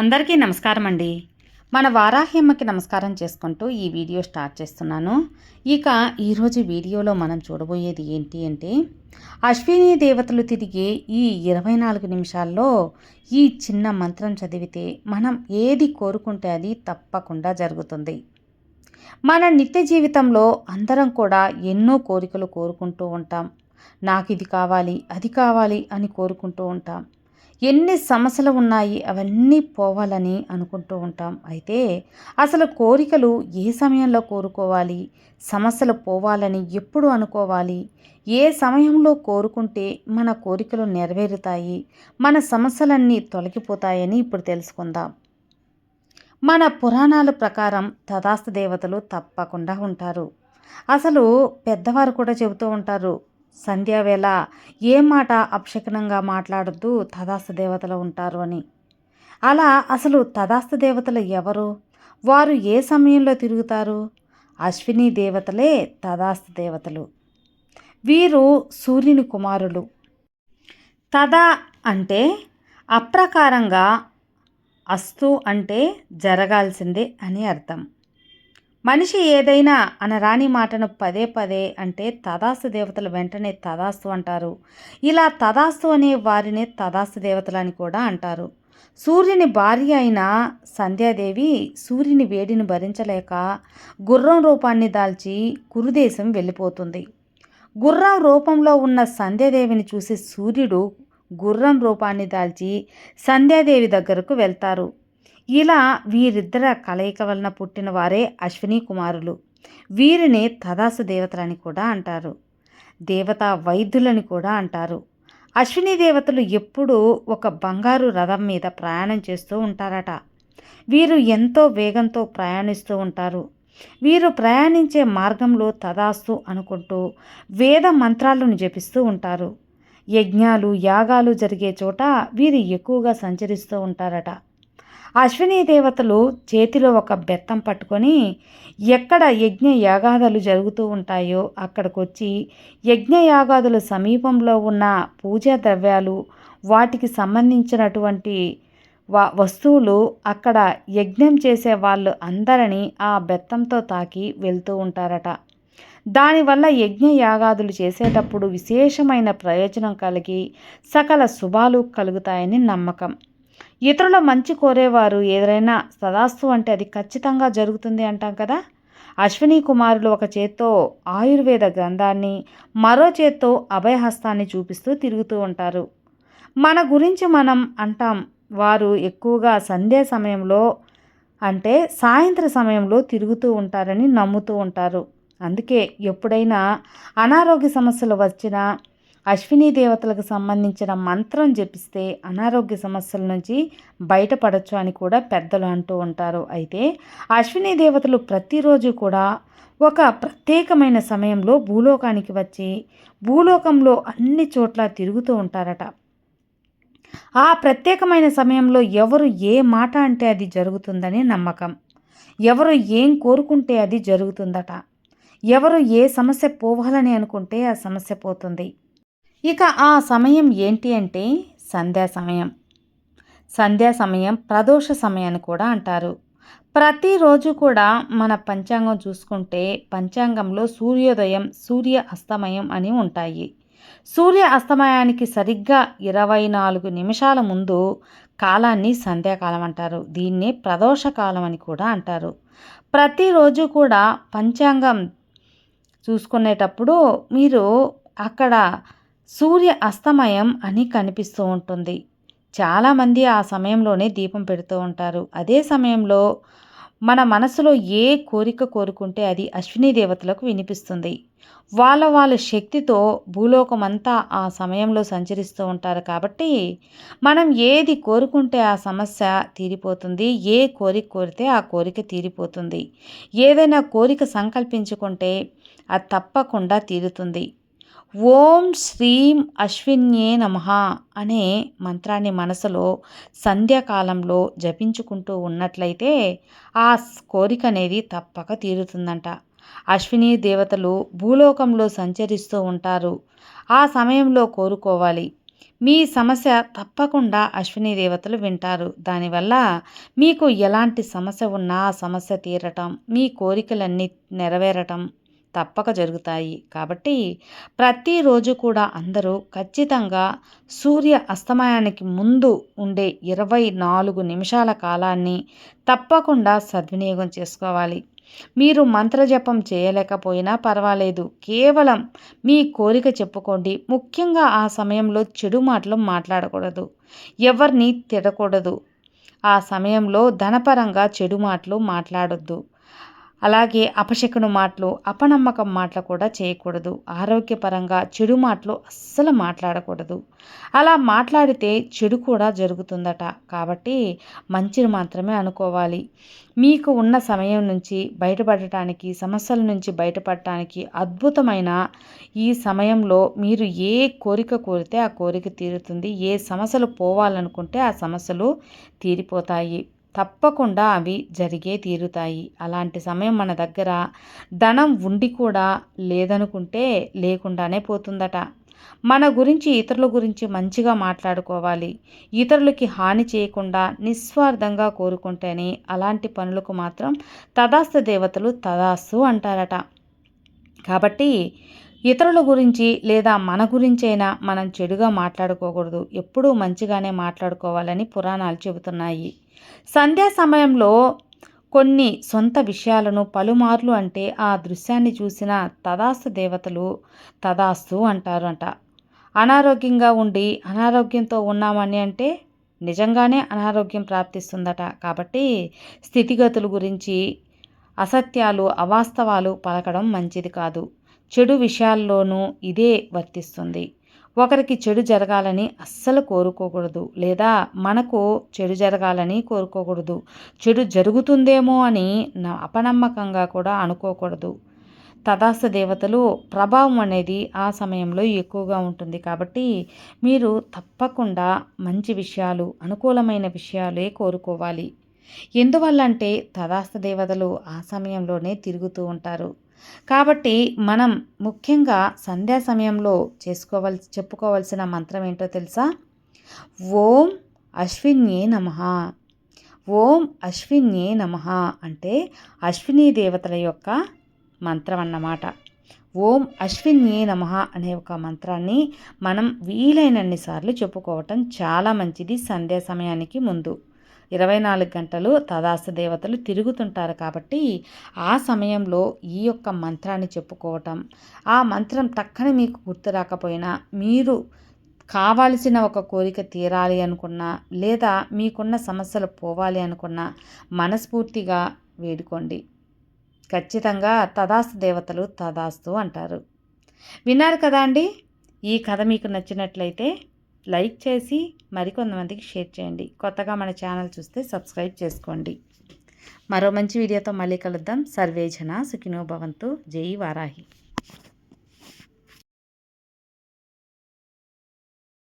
అందరికీ నమస్కారం అండి మన వారాహ్యమ్మకి నమస్కారం చేసుకుంటూ ఈ వీడియో స్టార్ట్ చేస్తున్నాను. ఇక ఈరోజు వీడియోలో మనం చూడబోయేది ఏంటి అంటే అశ్విని దేవతలు తిరిగే ఈ ఇరవై నాలుగు నిమిషాల్లో ఈ చిన్న మంత్రం చదివితే మనం ఏది కోరుకుంటే అది తప్పకుండా జరుగుతుంది. మన నిత్య జీవితంలో అందరం కూడా ఎన్నో కోరికలు కోరుకుంటూ ఉంటాం. నాకు ఇది కావాలి అది కావాలి అని కోరుకుంటూ ఉంటాం. ఎన్ని సమస్యలు ఉన్నాయి అవన్నీ పోవాలని అనుకుంటూ ఉంటాం. అయితే అసలు కోరికలు ఏ సమయంలో కోరుకోవాలి? సమస్యలు పోవాలని ఎప్పుడు అనుకోవాలి? ఏ సమయంలో కోరుకుంటే మన కోరికలు నెరవేరుతాయి? మన సమస్యలన్నీ తొలగిపోతాయని ఇప్పుడు తెలుసుకుందాం. మన పురాణాల ప్రకారం తదాస్త దేవతలు తప్పకుండా ఉంటారు. అసలు పెద్దవారు కూడా చెబుతూ ఉంటారు సంధ్యావేళ ఏ మాట అపశకనంగా మాట్లాడద్దు తదాస్త దేవతలు ఉంటారు అని. అలా అసలు తదాస్త దేవతలు ఎవరు? వారు ఏ సమయంలో తిరుగుతారు? అశ్విని దేవతలే తదాస్త దేవతలు. వీరు సూర్యుని కుమారులు. తదా అంటే అప్రకారంగా అస్తు అంటే జరగాల్సిందే అని అర్థం. మనిషి ఏదైనా అనరాని మాటను పదే పదే అంటే తదాస్తు దేవతలు వెంటనే తదాస్తు అంటారు. ఇలా తదాస్తు అనే వారిని తదాస్తు దేవతలు అని కూడా అంటారు. సూర్యుని భార్య అయిన సంధ్యాదేవి సూర్యుని వేడిని భరించలేక గుర్రం రూపాన్ని దాల్చి కురుదేశం వెళ్ళిపోతుంది. గుర్రం రూపంలో ఉన్న సంధ్యాదేవిని చూసి సూర్యుడు గుర్రం రూపాన్ని దాల్చి సంధ్యాదేవి దగ్గరకు వెళ్తారు. ఇలా వీరిద్దర కలయిక వలన పుట్టిన వారే అశ్విని కుమారులు. వీరిని తదాసు దేవతలని కూడా అంటారు. దేవతా వైద్యులని కూడా అంటారు. అశ్విని దేవతలు ఎప్పుడూ ఒక బంగారు రథం మీద ప్రయాణం చేస్తూ ఉంటారట. వీరు ఎంతో వేగంతో ప్రయాణిస్తూ ఉంటారు. వీరు ప్రయాణించే మార్గంలో తదాస్తు అనుకుంటూ వేద మంత్రాలను జపిస్తూ ఉంటారు. యజ్ఞాలు యాగాలు జరిగే చోట వీరు ఎక్కువగా సంచరిస్తూ ఉంటారట. అశ్విని దేవతలు చేతిలో ఒక బెత్తం పట్టుకొని ఎక్కడ యజ్ఞ యాగాదులు జరుగుతూ ఉంటాయో అక్కడికొచ్చి యజ్ఞ యాగాదుల సమీపంలో ఉన్న పూజా ద్రవ్యాలు వాటికి సంబంధించినటువంటి వా వస్తువులు అక్కడ యజ్ఞం చేసే వాళ్ళు అందరినీ ఆ బెత్తంతో తాకి వెళ్తూ ఉంటారట. దానివల్ల యజ్ఞ యాగాదులు చేసేటప్పుడు విశేషమైన ప్రయోజనం కలిగి సకల శుభాలు కలుగుతాయని నమ్మకం. ఇతరుల మంచి కోరేవారు ఏదైనా సదాస్తు అంటే అది ఖచ్చితంగా జరుగుతుంది అంటాం కదా? అశ్విని కుమారులు ఒక చేత్తో ఆయుర్వేద గ్రంథాన్ని మరో చేత్తో అభయహస్తాన్ని చూపిస్తూ తిరుగుతూ ఉంటారు. మన గురించి మనం అంటాం వారు ఎక్కువగా సంధ్యా సమయంలో అంటే సాయంత్ర సమయంలో తిరుగుతూ ఉంటారని నమ్ముతూ ఉంటారు. అందుకే ఎప్పుడైనా అనారోగ్య సమస్యలు వచ్చినా అశ్విని దేవతలకు సంబంధించిన మంత్రం జపిస్తే అనారోగ్య సమస్యల నుంచి బయటపడచ్చు అని కూడా పెద్దలు అంటూ ఉంటారు. అయితే అశ్విని దేవతలు ప్రతిరోజు కూడా ఒక ప్రత్యేకమైన సమయంలో భూలోకానికి వచ్చి భూలోకంలో అన్ని చోట్ల తిరుగుతూ ఉంటారట. ఆ ప్రత్యేకమైన సమయంలో ఎవరు ఏ మాట అంటే అది జరుగుతుందని నమ్మకం. ఎవరు ఏం కోరుకుంటే అది జరుగుతుందట. ఎవరు ఏ సమస్య పోవాలని అనుకుంటే ఆ సమస్య పోతుంది. ఇక ఆ సమయం ఏంటి అంటే సంధ్యా సమయం. సంధ్యా సమయం ప్రదోష సమయాన్ని కూడా అంటారు. ప్రతిరోజు కూడా మన పంచాంగం చూసుకుంటే పంచాంగంలో సూర్యోదయం సూర్య అస్తమయం అని ఉంటాయి. సూర్య అస్తమయానికి సరిగ్గా ఇరవై నాలుగు నిమిషాల ముందు కాలాన్ని సంధ్యాకాలం అంటారు. దీన్నే ప్రదోష కాలం అని కూడా అంటారు. ప్రతిరోజు కూడా పంచాంగం చూసుకునేటప్పుడు మీరు అక్కడ సూర్య అస్తమయం అని కనిపిస్తూ ఉంటుంది. చాలామంది ఆ సమయంలోనే దీపం పెడుతూ ఉంటారు. అదే సమయంలో మన మనసులో ఏ కోరిక కోరుకుంటే అది అశ్విని దేవతలకు వినిపిస్తుంది. వాళ్ళ వాళ్ళ శక్తితో భూలోకమంతా ఆ సమయంలో సంచరిస్తూ ఉంటారు కాబట్టి మనం ఏది కోరుకుంటే ఆ సమస్య తీరిపోతుంది. ఏ కోరిక కోరితే ఆ కోరిక తీరిపోతుంది. ఏదైనా కోరిక సంకల్పించుకుంటే అది తప్పకుండా తీరుతుంది. ఓం శ్రీం అశ్విన్యే నమ అనే మంత్రాన్ని మనసులో సంధ్యాకాలంలో జపించుకుంటూ ఉన్నట్లయితే ఆ కోరిక అనేది తప్పక తీరుతుందంట. అశ్విని దేవతలు భూలోకంలో సంచరిస్తూ ఉంటారు. ఆ సమయంలో కోరుకోవాలి. మీ సమస్య తప్పకుండా అశ్విని దేవతలు వింటారు. దానివల్ల మీకు ఎలాంటి సమస్య ఉన్నా ఆ సమస్య తీరటం మీ కోరికలన్నీ నెరవేరటం తప్పక జరుగుతాయి. కాబట్టి ప్రతిరోజు కూడా అందరూ ఖచ్చితంగా సూర్య అస్తమయానికి ముందు ఉండే ఇరవై నాలుగు నిమిషాల కాలాన్ని తప్పకుండా సద్వినియోగం చేసుకోవాలి. మీరు మంత్రజపం చేయలేకపోయినా పర్వాలేదు. కేవలం మీ కోరిక చెప్పుకోండి. ముఖ్యంగా ఆ సమయంలో చెడు మాటలు మాట్లాడకూడదు. ఎవరిని తిడకూడదు ఆ సమయంలో ధనపరంగా చెడు మాటలు మాట్లాడొద్దు. అలాగే అపశకును మాటలు అపనమ్మకం మాటలు కూడా చేయకూడదు. ఆరోగ్యపరంగా చెడు మాటలు అస్సలు మాట్లాడకూడదు. అలా మాట్లాడితే చెడు కూడా జరుగుతుందట. కాబట్టి మంచిని మాత్రమే అనుకోవాలి. మీకు ఉన్న సమయం నుంచి బయటపడటానికి సమస్యల నుంచి బయటపడటానికి అద్భుతమైన ఈ సమయంలో మీరు ఏ కోరిక కోరితే ఆ కోరిక తీరుతుంది. ఏ సమస్యలు పోవాలనుకుంటే ఆ సమస్యలు తీరిపోతాయి. తప్పకుండా అవి జరిగే తీరుతాయి. అలాంటి సమయం మన దగ్గర ధనం ఉండి కూడా లేదనుకుంటే లేకుండానే పోతుందట. మన గురించి ఇతరుల గురించి మంచిగా మాట్లాడుకోవాలి. ఇతరులకి హాని చేయకుండా నిస్వార్థంగా కోరుకుంటేనే అలాంటి పనులకు మాత్రం తదాస్తు దేవతలు తదాస్తు అంటారట. కాబట్టి ఇతరుల గురించి లేదా మన గురించైనా మనం చెడుగా మాట్లాడుకోకూడదు. ఎప్పుడూ మంచిగానే మాట్లాడుకోవాలని పురాణాలు చెబుతున్నాయి. సంధ్యా సమయంలో కొన్ని సొంత విషయాలను పలుమార్లు అంటే ఆ దృశ్యాన్ని చూసిన తదాస్తు దేవతలు తదాస్తు అంటారంట. అనారోగ్యంగా ఉండి అనారోగ్యంతో ఉన్నామని అంటే నిజంగానే అనారోగ్యం ప్రాప్తిస్తుందట. కాబట్టి స్థితిగతుల గురించి అసత్యాలు అవాస్తవాలు పలకడం మంచిది కాదు. చెడు విషయాల్లోనూ ఇదే వర్తిస్తుంది. ఒకరికి చెడు జరగాలని అస్సలు కోరుకోకూడదు లేదా మనకు చెడు జరగాలని కోరుకోకూడదు. చెడు జరుగుతుందేమో అని అపనమ్మకంగా కూడా అనుకోకూడదు. తదాస దేవతలు ప్రభావం అనేది ఆ సమయంలో ఎక్కువగా ఉంటుంది కాబట్టి మీరు తప్పకుండా మంచి విషయాలు అనుకూలమైన విషయాలే కోరుకోవాలి. ఎందువల్ల అంటే తదాస్త దేవతలు ఆ సమయంలోనే తిరుగుతూ ఉంటారు. కాబట్టి మనం ముఖ్యంగా సంధ్యా సమయంలో చేసుకోవాల్సి చెప్పుకోవాల్సిన మంత్రం ఏంటో తెలుసా? ఓం అశ్విన్యే నమ. ఓం అశ్విన్యే నమ అంటే అశ్విని దేవతల యొక్క మంత్రం అన్నమాట. ఓం అశ్విన్యే నమ అనే ఒక మంత్రాన్ని మనం వీలైనన్నిసార్లు చెప్పుకోవటం చాలా మంచిది సంధ్యా సమయానికి ముందు. ఇరవై నాలుగు గంటలు తదాస దేవతలు తిరుగుతుంటారు కాబట్టి ఆ సమయంలో ఈ యొక్క మంత్రాన్ని చెప్పుకోవటం. ఆ మంత్రం తక్కని మీకు గుర్తు రాకపోయినా మీరు కావాల్సిన ఒక కోరిక తీరాలి అనుకున్నా లేదా మీకున్న సమస్యలు పోవాలి అనుకున్నా మనస్ఫూర్తిగా వేడుకోండి. ఖచ్చితంగా తదాస్తు దేవతలు తదాస్తు అంటారు. విన్నారు కదా అండి? ఈ కథ మీకు నచ్చినట్లయితే లైక్ చేసి మరికొంతమందికి షేర్ చేయండి. కొత్తగా మన ఛానల్ చూస్తే సబ్స్క్రైబ్ చేసుకోండి. మరో మంచి వీడియోతో మళ్ళీ కలుద్దాం. సర్వేజన సుఖినో భవంతు. జై వారాహి.